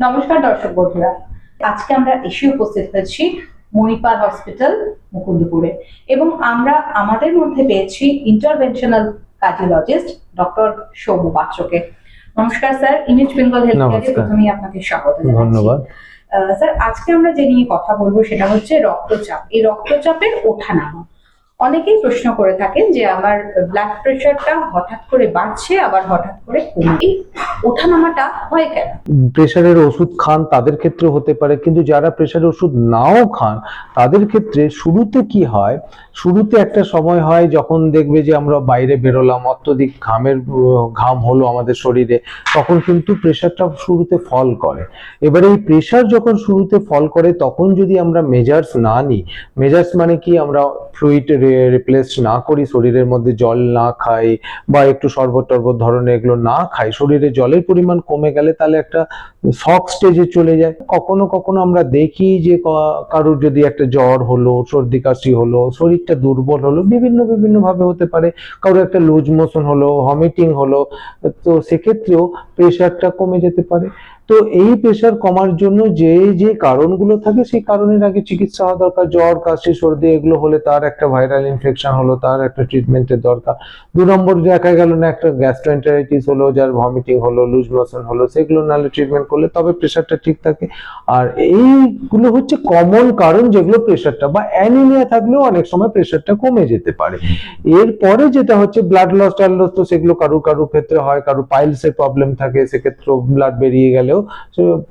নমস্কার দর্শক বন্ধুরা। আজকে আমরা এসে উপস্থিত হয়েছি মণিপাল হসপিটাল মুকুন্দপুরে এবং আমরা আমাদের মধ্যে পেয়েছি ইন্টারভেনশনাল কার্ডিওলজিস্ট ডক্টর সৌম্য পাত্রকে। নমস্কার স্যার ইমেজ বেঙ্গল হেলথ কেয়ারে। প্রথমেই আপনাকে স্বাগত ধন্যবাদ। স্যার আজকে আমরা যে নিয়ে কথা বলব সেটা হচ্ছে রক্তচাপ। এই রক্তচাপের ওঠা ওঠানামা অনেকেই প্রশ্ন করে থাকেন যে আমার ব্লাড প্রেশারটা হঠাৎ করে বাড়ছে আবার হঠাৎ করে কমে ওঠানামাটা হয় কেন? প্রেশারের ওষুধ খান, তাদের ক্ষেত্রে হতে পারে। কিন্তু যারা প্রেশারের ওষুধ নাও খান, তাদের ক্ষেত্রে শুরুতে কি হয়? শুরুতে একটা সময় হয় যখন দেখবে যে আমরা বাইরে বেরোলাম, অত্যধিক ঘামের, ঘাম হলো আমাদের শরীরে, তখন কিন্তু প্রেশারটা শুরুতে ফল করে। এবারে এই প্রেশার যখন শুরুতে ফল করে, তখন যদি আমরা মেজার্স না নিই মেজার্স মানে কি? আমরা ফ্লুইড রিপ্লেস না করি, শরীরের মধ্যে জল না খাই বা একটু শরবত টরবত ধরনের এগুলো না খাই, শরীরে জলের পরিমাণ কমে গেলে তাহলে একটা শক স্টেজে চলে যায়। কখনো কখনো আমরা দেখি যে কারুর যদি একটা জ্বর হলো, সর্দি কাশি হলো, শরীরটা দুর্বল হলো, বিভিন্ন বিভিন্ন ভাবে হতে পারে। কারোর একটা লুজ মোশন হলো ভমিটিং হলো, তো সেক্ষেত্রেও প্রেশারটা কমে যেতে পারে। তো এই প্রেশার কমার জন্য যে যে কারণগুলো থাকে, সেই কারণের আগে চিকিৎসা হওয়া দরকার। জ্বর, কাশি, সর্দি, এগুলো হলে তার একটা ভাইরাল ইনফেকশন হলো, তার একটা ট্রিটমেন্টের দরকার। দু নম্বর দেখা গেল না, একটা গ্যাস্ট্রোএন্টারাইটিস হলো, যার ভমিটিং হলো লুজ মোশন হলো, সেগুলো নাহলে ট্রিটমেন্ট করলে তবে প্রেশারটা ঠিক থাকে। আর এইগুলো হচ্ছে কমন কারণ যেগুলো প্রেশারটা বা অ্যানিমিয়া থাকলেও অনেক সময় প্রেশারটা কমে যেতে পারে। এরপরে যেটা হচ্ছে ব্লাড লস টাল লস তো সেগুলো কারু কারু ক্ষেত্রে হয় কারু পাইলসের প্রবলেম থাকে সেক্ষেত্রে ব্লাড বেরিয়ে গেলেও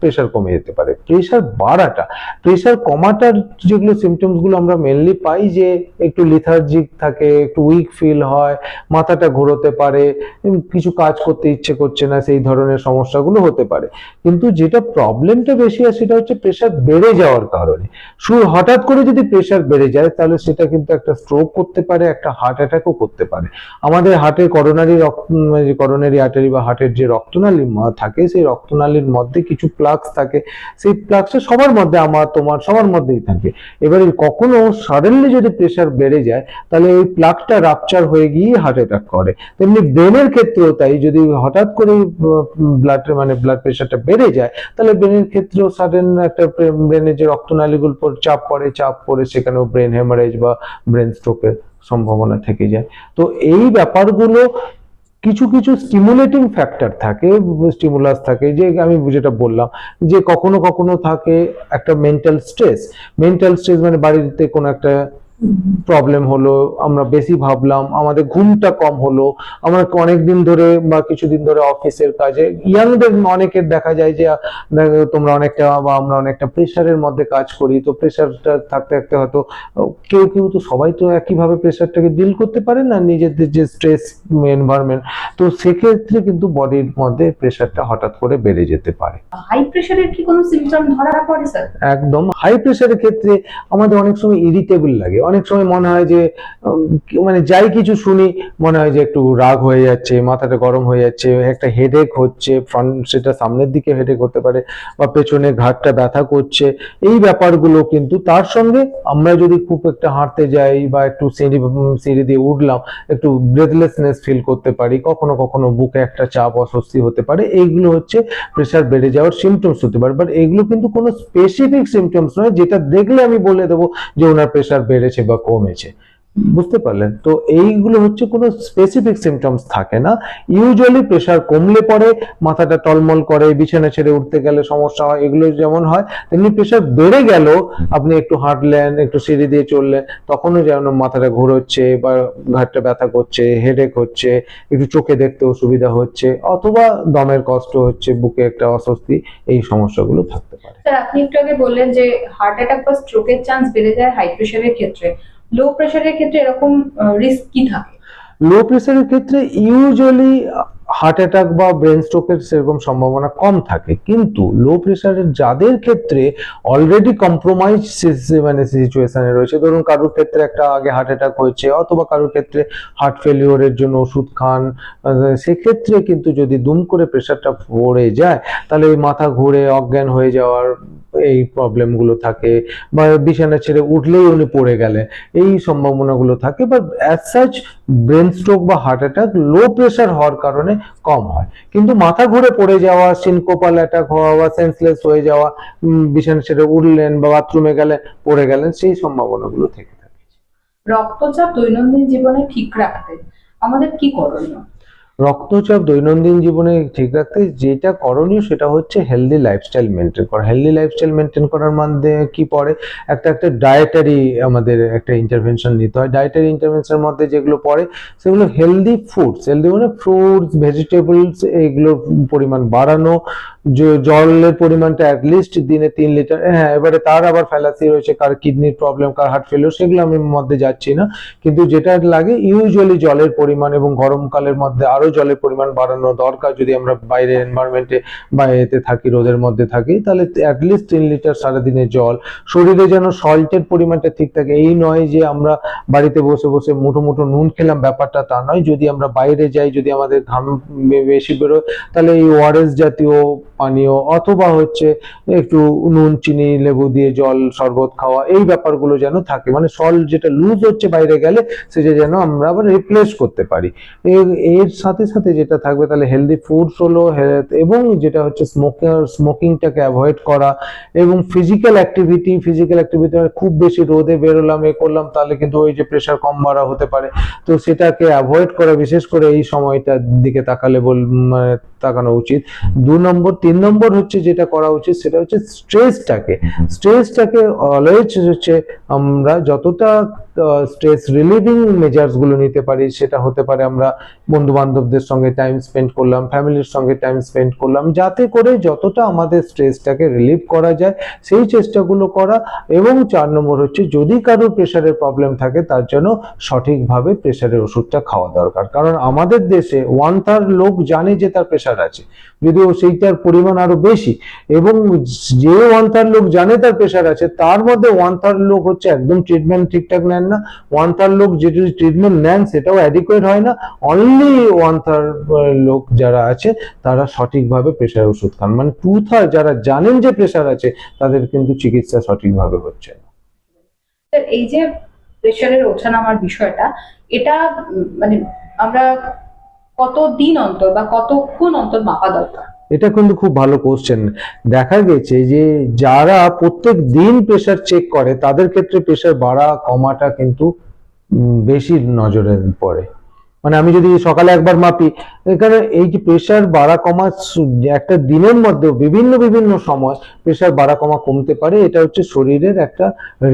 প্রেশার কমে যেতে পারে। প্রেশার বাড়াটা প্রেশার কমাটার যেগুলো সিমটমসগুলো আমরা মেনলি পাই যে একটু লিথার্জিক থাকে, একটু উইক ফিল হয়, মাথাটা ঘোরোতে পারে কিছু কাজ করতে ইচ্ছে করছে না, সেই ধরনের সমস্যাগুলো হতে পারে। কিন্তু যেটা প্রবলেমটা বেশি হয় সেটা হচ্ছে প্রেশার বেড়ে যাওয়ার কারণে। শুরু হঠাৎ করে যদি প্রেশার বেড়ে যায়, তাহলে সেটা কিন্তু একটা স্ট্রোক করতে পারে, একটা হার্ট অ্যাটাকও করতে পারে। আমাদের হার্টের করোনারি রক্ত করোনারি আর্টারি বা হার্টের যে রক্তনালী থাকে, সেই রক্তনালীর মধ্যে কিছু প্লাগস থাকে। সেই প্লাগসটা সবার মধ্যে আমার, তোমার সবার মধ্যেই থাকে। এবারে কখনো সাডেনলি যদি প্রেশার বেড়ে যায়, তাহলে ওই প্লাগটা রাপচার হয়ে গিয়ে হার্ট অ্যাটাক করে। তেমনি ব্রেনের ক্ষেত্রেও তাই। যদি হঠাৎ করে ব্লাড মানে ব্লাড প্রেশারটা বেড়ে যায়, তাহলে ব্রেনের ক্ষেত্রেও সাডেন একটা ব্রেনের যে রক্তনালীগুলোর উপর চাপ পড়ে চাপ পড়ে, সেখানেও ব্রেন হেমারেজ বা ব্রেন স্ট্রোকের সম্ভাবনা থেকে যায়। তো এই ব্যাপারগুলো কিছু কিছু স্টিমুলেটিং ফ্যাক্টর থাকে স্টিমুলাস থাকে, যে আমি যেটা বললাম, যে কখনো কখনো থাকে একটা মেন্টাল স্ট্রেস মেন্টাল স্ট্রেস মানে বাড়িতে কোনো একটা প্রবলেম হলো আমরা বেশি ভাবলাম আমাদের ঘুমটা কম হলো। আমরা অনেক দিন ধরে বা কিছুদিন ধরে অফিসের কাজে ইয়াংদের অনেকের দেখা যায় যে তোমরা অনেকটা বা আমরা অনেকটা প্রেশারের মধ্যে কাজ করি তো প্রেশারটা থাকতে থাকতে হয়তো কেউ কেউ তো সবাই তো একইভাবে প্রেশারটাকে ডিল করতে পারে না নিজেদের যে স্ট্রেস এনভায়রনমেন্ট তো সেক্ষেত্রে কিন্তু বডির মধ্যে প্রেশারটা হঠাৎ করে বেড়ে যেতে পারে। হাই প্রেশারের কি কোনো সিমটম ধরা পড়ে স্যার একদম। হাই প্রেশারের ক্ষেত্রে আমাদের অনেক সময় ইরিটেবল লাগে। অনেক সময় মনে হয় যে মানে যাই কিছু শুনি, মনে হয় যে একটু রাগ হয়ে যাচ্ছে, মাথাটা গরম হয়ে যাচ্ছে, একটা হেডেক হচ্ছে ফ্রন্ট সেটা সামনের দিকে হেডেক হতে পারে বা পেছনে ঘাটটা ব্যথা করছে। এই ব্যাপারগুলো কিন্তু তার সঙ্গে আমরা যদি খুব একটা হাঁটতে যাই বা একটু সিঁড়ি সিঁড়ি দিয়ে উঠলাম, একটু ব্রেথলেসনেস ফিল করতে পারি, কখনো কখনো বুকে একটা চাপ, অস্বস্তি হতে পারে। এইগুলো হচ্ছে প্রেশার বেড়ে যাওয়ার সিমটমস হতে পারে। বাট এগুলো কিন্তু কোনো স্পেসিফিক সিমটমস নয়, যেটা দেখলে আমি বলে দেবো যে ওনার প্রেশার বেড়েছে বা কমেছে বুঝতে পারলেন? তো এইগুলো হচ্ছে কোনো স্পেসিফিক সিমটমস থাকে না। ইউজুয়ালি প্রেশার কমলে পরে, মাথাটা টলমল করে, বিছানা ছেড়ে উঠতে গেলে সমস্যা হয়, এগুলো যেমন হয়, তেমনি প্রেশার বেড়ে গেল আপনি একটু হাঁটলেন, একটু সিঁড়ি দিয়ে চললেন, তখনও যেন মাথাটা ঘোরচ্ছে বা ঘাটটা ব্যথা করছে হেডেক হচ্ছে, একটু চোখে দেখতে অসুবিধা হচ্ছে, অথবা দমের কষ্ট হচ্ছে, বুকে একটা অস্বস্তি, এই সমস্যাগুলো থাকতে পারে। স্যার, আপনি একটু আগে বললেন যে হার্ট অ্যাটাক বা স্ট্রোকের চান্স বেড়ে যায় হাই প্রেশারের ক্ষেত্রে। লো প্রেশারের ক্ষেত্রে এরকম রিস্ক কি থাকে? লো প্রেসারের ক্ষেত্রে ইউজুয়ালি হার্ট অ্যাটাক বা ব্রেন স্ট্রোকের সেরকম সম্ভাবনা কম থাকে। কিন্তু লো প্রেশারের যাদের ক্ষেত্রে অলরেডি কম্প্রোমাইজ মানে সিচুয়েশানে রয়েছে, ধরুন কারোর ক্ষেত্রে একটা আগে হার্ট অ্যাটাক হয়েছে অথবা কারোর ক্ষেত্রে হার্ট ফেলিওরের জন্য ওষুধ খান সেক্ষেত্রে কিন্তু যদি দুম করে প্রেশারটা পড়ে যায়, তাহলে মাথা ঘুরে অজ্ঞান হয়ে যাওয়ার এই প্রবলেমগুলো থাকে বা বিছানা ছেড়ে উঠলেই উনি পড়ে গেলে এই সম্ভাবনাগুলো থাকে but as such brain stroke বা হার্ট অ্যাটাক লো প্রেশার হওয়ার কারণে কম হয়। কিন্তু মাথা ঘুরে পড়ে যাওয়া সিনকোপাল অ্যাটাক হওয়া বা সেন্সলেস হয়ে যাওয়া বিছানা ছেড়ে উঠলেন বা বাথরুমে গেলে, পড়ে গেলেন, সেই সম্ভাবনাগুলো থেকে থাকে। রক্তচাপ দৈনন্দিন জীবনে ঠিক রাখতে আমাদের কি করণীয়? রক্তচাপ দৈনন্দিন জীবনে ঠিক রাখতে যেটা করণীয় সেটা হচ্ছে হেলদি লাইফস্টাইল মেনটেন করা। হেলদি লাইফস্টাইল মেনটেন করার মধ্যে কি পড়ে? একটা একটা ডায়েটারি আমাদের একটা ইন্টারভেনশন নিতে হয়। ডায়েটারি ইন্টারভেনশনের মধ্যে যেগুলো পড়ে, সেগুলো হেলদি ফুডস হেলদি মানে ফ্রুটস ভেজিটেবলস এইগুলোর পরিমাণ বাড়ানো জলের পরিমাণটা অ্যাটলিস্ট দিনে তিন লিটার হ্যাঁ এবারে তার আবার ফ্যালাসি রয়েছে, কার কিডনির প্রবলেম কার হার্ট ফেলিওর সেগুলো আমি মধ্যে যাচ্ছি না। কিন্তু যেটা লাগে ইউজুয়ালি জলের পরিমাণ এবং গরমকালের মধ্যে আরও জলের পরিমাণ বাড়ানো দরকার। যদি আমরা বাইরে এনভায়রনমেন্টে বা এতে থাকি, রোদের মধ্যে থাকি, তাহলে অ্যাটলিস্ট তিন লিটার সারাদিনে জল। শরীরে যেন সল্টের পরিমাণটা ঠিক থাকে, এই নয় যে আমরা বাড়িতে বসে বসে মুঠো মুঠো নুন খেলাম, ব্যাপারটা তা নয়। যদি আমরা বাইরে যাই, যদি আমাদের ঘাম বেশি বেরোয়, তাহলে এই ওআরএস জাতীয় পানীয় অথবা হচ্ছে একটু নুন, চিনি, লেবু দিয়ে জল, শরবত খাওয়া, এই ব্যাপারগুলো যেন থাকে। মানে সল্ট যেটা লুজ হচ্ছে বাইরে গেলে, সেটা যেন আমরা আবার রিপ্লেস করতে পারি। এর সাথে সাথে যেটা থাকবে, তাহলে হেলদি ফুডস হলো এবং যেটা হচ্ছে স্মোকার স্মোকিংটাকে অ্যাভয়েড করা এবং ফিজিক্যাল অ্যাক্টিভিটি ফিজিক্যাল অ্যাক্টিভিটি খুব বেশি রোদে বেরোলাম, এ করলাম, তাহলে কিন্তু ওই যে প্রেশার কম বাড়া হতে পারে। তো সেটাকে অ্যাভয়েড করা, বিশেষ করে এই সময়টার দিকে তাকালে বল মানে তাকানো উচিত। দু নম্বর, তিন নম্বর হচ্ছে যেটা করা উচিত সেটা হচ্ছে স্ট্রেসটাকে স্ট্রেসটাকে অলওয়েজ হচ্ছে আমরা যতটা স্ট্রেস রিলিভিং মেজার্সগুলো নিতে পারি, সেটা হতে পারে আমরা বন্ধু বান্ধবদের সঙ্গে টাইম স্পেন্ড করলাম ফ্যামিলির সঙ্গে টাইম স্পেন্ড করলাম, যাতে করে যতটা আমাদের স্ট্রেসটাকে রিলিভ করা যায়, সেই চেষ্টাগুলো করা এবং চার নম্বর হচ্ছে যদি কারোর প্রেশারের প্রবলেম থাকে, তার জন্য সঠিকভাবে প্রেশারের ওষুধটা খাওয়া দরকার। কারণ আমাদের দেশে ওয়ান থার্ড লোক জানে যে তার প্রেশার আছে, যদিও সেইটার পরিমাণ আরও বেশি, এবং যে ওয়ান থার্ড লোক জানে তার প্রেশার আছে, তার মধ্যে ওয়ান থার্ড লোক হচ্ছে একদম ট্রিটমেন্ট ঠিকঠাক নেন না? ওয়ান থার্ড লোক যে যদি ট্রিটমেন্ট নেন, সেটাও অ্যাডিকুয়েট হয় না। অনলি ওয়ান থার্ড লোক যারা আছে, তারা সঠিকভাবে প্রেশার ওষুধ খান। মানে টু থার্ড যারা জানেন যে প্রেশার আছে, তাদের কিন্তু চিকিৎসা সঠিকভাবে হচ্ছে না। এই যে প্রেশারের ওঠানামার বিষয়টা, এটা মানে আমরা কত দিন অন্তর বা কতক্ষণ অন্তর মাপা দরকার? এটা কিন্তু খুব ভালো কোশ্চেন দেখা গেছে যে যারা প্রত্যেক দিন প্রেশার চেক করে, তাদের ক্ষেত্রে প্রেশার বাড়া কমাটা কিন্তু বেশি নজরে পড়ে। মানে আমি যদি সকালে একবার মাপি, এখানে এই যে প্রেশার বাড়া কমা একটা দিনের মধ্যে বিভিন্ন বিভিন্ন সময় প্রেশার বাড়া কমা কমতে পারে, এটা হচ্ছে শরীরের একটা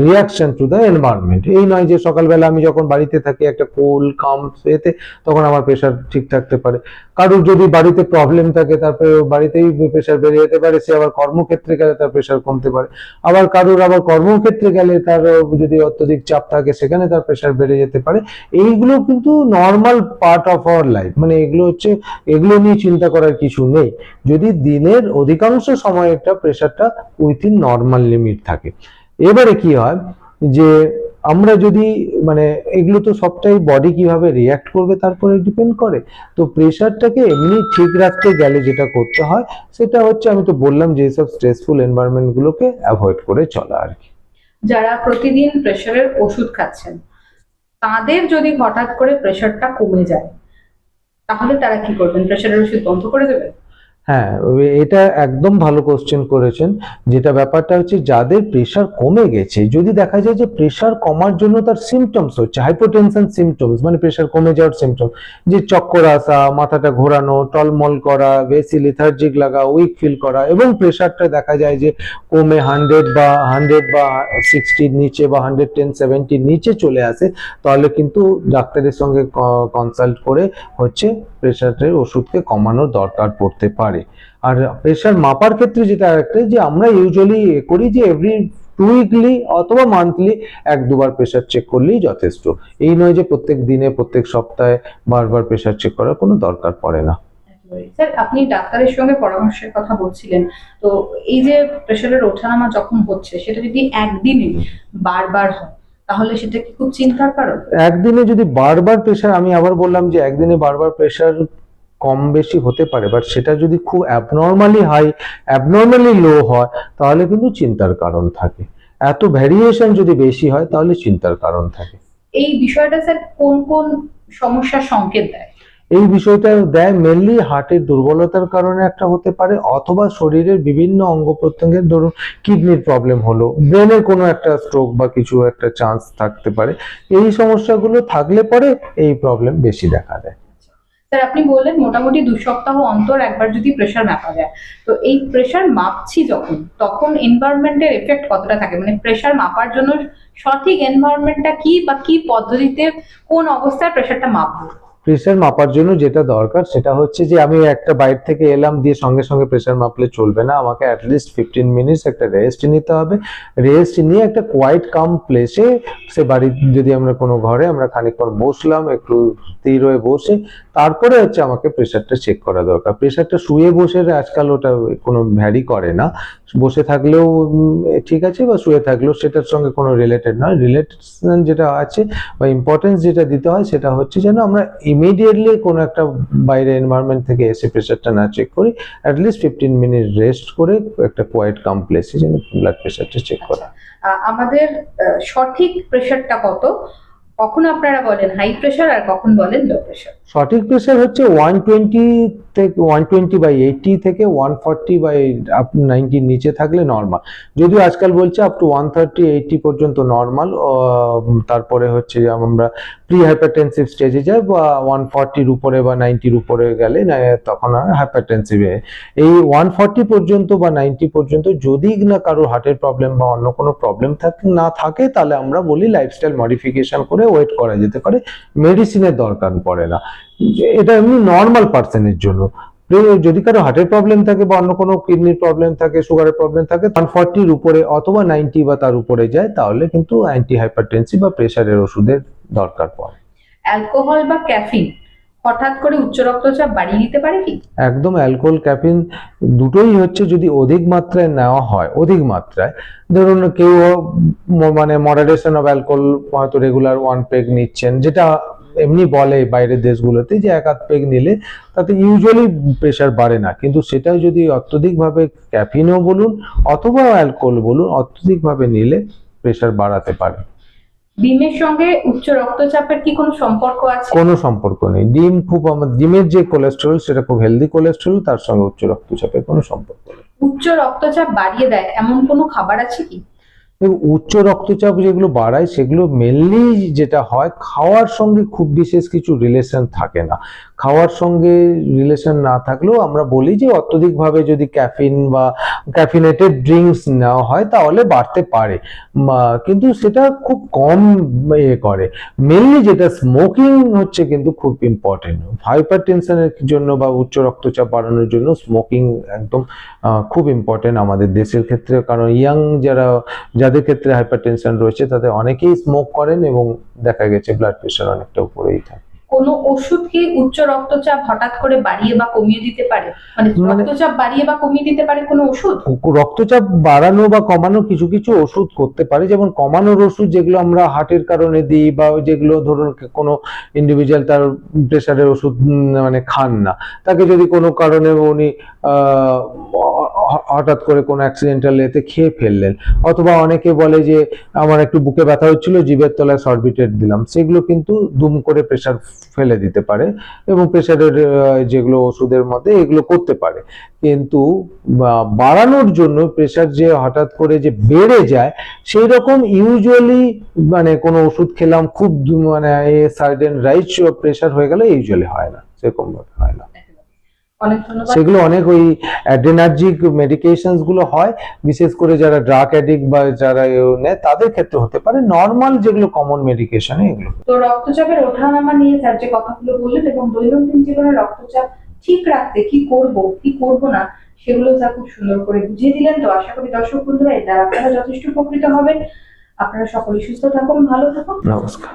রিয়াকশন টু দ্য এনভায়রনমেন্ট এই নয় যে সকালবেলা আমি যখন বাড়িতে থাকি, একটা কোল কাম এতে তখন আমার প্রেশার ঠিক থাকতে পারে। কারোর যদি বাড়িতে প্রবলেম থাকে, তারপরে বাড়িতেই প্রেশার বেড়ে যেতে পারে, সে আবার কর্মক্ষেত্রে গেলে তার প্রেশার কমতে পারে। আবার কারোর আবার কর্মক্ষেত্রে গেলে তার যদি অত্যধিক চাপ থাকে, সেখানে তার প্রেশার বেড়ে যেতে পারে। এইগুলো কিন্তু normal part of our life মানে এগুলো হচ্ছে, এগুলো নিয়ে চিন্তা করার কিছু নেই। যদি দিনের অধিকাংশ সময় একটা প্রেশারটা উইথিন নর্মাল লিমিট থাকে। এবারে কি হয় যে, আমরা যদি মানে এগুলো তো সবটাই বডি কীভাবে রিয়াক্ট করবে তারপরে ডিপেন্ড করে। তো প্রেশারটাকে এমনি ঠিক রাখতে গেলে যেটা করতে হয়, সেটা হচ্ছে আমি তো বললাম যে সব স্ট্রেসফুল এনভায়রনমেন্ট গুলোকে অ্যাভয়েড করে চলা আর কি। যারা প্রতিদিন প্রেশারের ওষুধ খাচ্ছেন, তাদের যদি হঠাৎ করে প্রেশারটা কমে যায়, তাহলে তারা কি করবেন? প্রেশারের ওষুধ বন্ধ করে দেবেন? হ্যাঁ এটা একদম ভালো কোশ্চেন করেছেন। যেটা ব্যাপারটা হচ্ছে যাদের প্রেশার কমে গেছে, যদি দেখা যায় যে প্রেশার কমার জন্য তার সিমটমস হচ্ছে হাইপোটেনশন সিমটমস মানে প্রেশার কমে যাওয়ার সিমটম যে চক্কর আসা, মাথাটা ঘোরানো, টলমল করা বেশি লিথার্জিক লাগা উইক ফিল করা, এবং প্রেশারটা দেখা যায় যে কমে হান্ড্রেড বা হান্ড্রেড বা সিক্সটির নিচে বা হান্ড্রেড টেন সেভেন্টির নিচে চলে আসে, তাহলে কিন্তু ডাক্তারের সঙ্গে কনসাল্ট করে হচ্ছে প্রেশারের ওষুধকে কমানোর দরকার পড়তে পারে। আর প্রেশার মাপার ক্ষেত্রে যেটা একটা যে আমরা ইউজুয়ালি করি যে এভরি টু উইকলি অথবা মান্থলি এক দুবার প্রেশার চেক করলেই যথেষ্ট। এই নয় যে প্রত্যেক দিনে, প্রত্যেক সপ্তাহে বারবার প্রেশার চেক করার কোনো দরকার পড়ে না। স্যার, আপনি ডাক্তারের সঙ্গে পরামর্শের কথা বলছিলেন। তো এই যে প্রেশারের ওঠানামা যখন হচ্ছে, সেটা যদি একদিনে বারবার হয় তাহলে সেটা কি খুব চিন্তার কারণ? একদিনে যদি বারবার প্রেশার আমি আবার বললাম যে একদিনে বারবার প্রেশার কম বেশি হতে পারে বাট সেটা যদি খুব অ্যাবনর্মালি হাই অ্যাবনর্মালি লো হয় তাহলে কিন্তু চিন্তার কারণ থাকে। এত ভ্যারিয়েশন যদি বেশি হয় তাহলে চিন্তার কারণ থাকে। এই বিষয়টা স্যার কোন কোন সমস্যার সংকেত দেয়? এই বিষয়টা দেয় মেনলি হার্টের দুর্বলতার কারণে একটা হতে পারে, অথবা শরীরের বিভিন্ন অঙ্গ প্রত্যঙ্গের ধরুন কিডনির প্রবলেম হলো ব্রেনের কোনো একটা স্ট্রোক বা কিছু একটা চান্স থাকতে পারে, এই সমস্যাগুলো থাকলে পরে এই প্রবলেম বেশি দেখা দেয়। স্যার, আপনি বললেন মোটামুটি দু সপ্তাহ অন্তর একবার যদি প্রেশার মাপা যায়, তো এই প্রেশার মাপছি যখন, তখন এনভায়রনমেন্টের এফেক্ট কতটা থাকে? মানে প্রেশার মাপার জন্য সঠিক এনভায়রনমেন্টটা কি বা কি পদ্ধতিতে কোন অবস্থায় প্রেশারটা মাপবো? প্রেশার মাপার জন্য যেটা দরকার সেটা হচ্ছে যে আমি একটা বাইরে থেকে এলাম দিয়ে সঙ্গে সঙ্গে প্রেশার মাপলে চলবে না। আমাকে অ্যাটলিস্ট ফিফটিন মিনিটস একটা রেস্ট নিতে হবে। রেস্ট নিয়ে একটা কোয়াইট কাম প্লেসে সে বাড়ি যদি আমরা কোনো ঘরে আমরা খানিকক্ষণ বসলাম, একটু স্থির হয়ে বসে, তারপরে হচ্ছে আমাকে প্রেশারটা চেক করা দরকার। প্রেশারটা শুয়ে বসে আজকাল ওটা কোনো ভ্যারি করে না। বসে থাকলেও ঠিক আছে বা শুয়ে থাকলেও সেটার সঙ্গে কোনো রিলেটেড নয়। রিলেটেড যেটা আছে বা ইম্পর্টেন্স যেটা দিতে হয় সেটা হচ্ছে যেন আমরা ইমিডিয়েটলি কোনো একটা বাইরে এনভায়রনমেন্ট থেকে এসে প্রেশারটা না চেক করি অ্যাটলিস্ট ফিফটিন মিনিট রেস্ট করে একটা কোয়াইট কাম প্লেসে যেন ব্লাড প্রেশারটা চেক করা। আমাদের সঠিক প্রেশারটা কত? কখন আপনারা বলেন হাই প্রেশার আর কখন বলেন লো প্রেশার সঠিক প্রেশার হচ্ছে ওয়ান টোয়েন্টি থেকে ওয়ান টোয়েন্টি বাই এইটি থেকে ওয়ান ফর্টি বাই আপ নাইনটির নিচে থাকলে নর্মাল যদিও আজকাল বলছে up to one thirty eighty পর্যন্ত নর্মাল তারপরে হচ্ছে আমরা প্রি হাইপারটেনসিভ স্টেজে যাই, বা ওয়ান ফর্টির উপরে বা নাইনটির উপরে গেলে তখন হাইপারটেনসিভ এই ওয়ান ফর্টি পর্যন্ত বা নাইনটি পর্যন্ত যদি না কারোর হার্টের প্রবলেম বা অন্য কোনো প্রবলেম থাকে, না থাকে, তাহলে আমরা বলি লাইফস্টাইল মডিফিকেশন করে ওয়েট করা যেতে পারে। মেডিসিনের দরকার পড়ে না। এটা এমনি নর্মাল পার্সনের জন্য। যদি কারও হার্টের প্রবলেম থাকে বা অন্য কোনো কিডনির প্রবলেম থাকে সুগারের প্রবলেম থাকে ওয়ান ফর্টির উপরে অথবা নাইনটি বা তার উপরে যায়, তাহলে কিন্তু অ্যান্টি হাইপারটেন্সি বা প্রেশারের ওষুধের দরকার পড়ে। অ্যালকোহল বা ক্যাফিন হঠাৎ করে উচ্চ রক্তচাপ বাড়িয়ে দিতে পারে কি? একদম অ্যালকোহল, ক্যাফিন দুটোই হচ্ছে যদি অধিক মাত্রায় নেওয়া হয়, অধিক মাত্রায়, ধরুন কেউ মানে মডারেশন অফ অ্যালকোহল হয়তো রেগুলার ওয়ান পেগ নিচ্ছেন, যেটা এমনি বলে বাইরের দেশগুলোতে যে এক আধ পেগ নিলে তাতে ইউজুয়ালি প্রেশার বাড়ে না। কিন্তু সেটা যদি অত্যধিকভাবে ক্যাফিনও বলুন অথবা অ্যালকোহল বলুন, অত্যধিকভাবে নিলে প্রেশার বাড়াতে পারে। ডিমের সঙ্গে উচ্চ রক্তচাপের কি কোনো সম্পর্ক আছে? কোনো সম্পর্ক নেই। ডিম খুব আমার ডিমের যে কোলেস্টেরল সেটা খুব হেলদি কোলেস্টেরল তার সঙ্গে উচ্চ রক্তচাপের কোনো সম্পর্ক নেই। উচ্চ রক্তচাপ বাড়িয়ে দেয় এমন কোনো খাবার আছে কি? উচ্চ রক্তচাপ যেগুলো বাড়ায় সেগুলো মেনলি যেটা হয় খাওয়ার সঙ্গে খুব বিশেষ কিছু রিলেশন থাকে না। খাওয়ার সঙ্গে রিলেশন না থাকলেও আমরা বলি যে অত্যধিকভাবে যদি ক্যাফিন বা ক্যাফিনেটেড ড্রিঙ্কস নেওয়া হয় তাহলে বাড়তে পারে। কিন্তু সেটা খুব কম ইয়ে করে। মেনলি যেটা স্মোকিং হচ্ছে কিন্তু খুব ইম্পর্টেন্ট হাইপার টেনশনের জন্য বা উচ্চ রক্তচাপ বাড়ানোর জন্য স্মোকিং একদম খুব ইম্পর্টেন্ট আমাদের দেশের ক্ষেত্রে। কারণ ইয়াং যারা, যাদের ক্ষেত্রে হাইপার টেনশন রয়েছে, তাদের অনেকেই স্মোক করেন এবং দেখা গেছে ব্লাড প্রেশার অনেকটা উপরেই থাকে। কোনো ওষুধ কি উচ্চ রক্তচাপ হঠাৎ করে বাড়িয়ে বা কমিয়ে দিতে পারে? মানে মানে- রক্তচাপ বাড়িয়ে বা কমিয়ে দিতে পারে কোনো ওষুধ? রক্তচাপ বাড়ানো বা কমানো কিছু কিছু ওষুধ করতে পারে যেমন কমানোর ওষুধ যেগুলো আমরা হার্টের কারণে দিই বা যেগুলো ধরুন কোনো ইন্ডিভিজুয়াল তার প্রেশারের ওষুধ মানে খান না। তাকে যদি কোনো কারণে উনি হঠাৎ করে কোনো অ্যাক্সিডেন্টাল এতে খেয়ে ফেললেন অথবা অনেকে বলে যে আমার একটু বুকে ব্যথা হচ্ছিল জিভের তলায় সরবিটেট দিলাম। সেগুলো কিন্তু দুম করে প্রেশার ফেলে দিতে পারে এবং প্রেশারের যেগুলো ওষুধের মধ্যে এগুলো করতে পারে। কিন্তু বাড়ানোর জন্য প্রেশার যে হঠাৎ করে যে বেড়ে যায় সেই রকম ইউজুয়ালি মানে কোনো ওষুধ খেলাম, খুব মানে সাইডেন রাইট প্রেশার হয়ে গেলে ইউজুয়ালি হয় না সেরকমভাবে হয় না। সেগুলো অনেক ওই অ্যাড্রেনার্জিক মেডিকেশনসগুলো হয় বিশেষ করে যারা ড্রাগ অ্যাডিক্ট বা যারা নেয় তাদের ক্ষেত্রে হতে পারে। নর্মাল যেগুলো কমন মেডিকেশন এগুলো। তো রক্তচাপের ওঠানামা নিয়ে স্যার যে কথাগুলো বললেন এবং দৈনন্দিন জীবনে রক্তচাপ ঠিক রাখতে কি করব কি করব না সেগুলো স্যার খুব সুন্দর করে বুঝিয়ে দিলেন। তো আশা করি দর্শক বন্ধুরা এটা আপনারা যথেষ্ট উপকৃত হবেন। আপনারা সকলে সুস্থ থাকুন ভালো থাকুন। নমস্কার।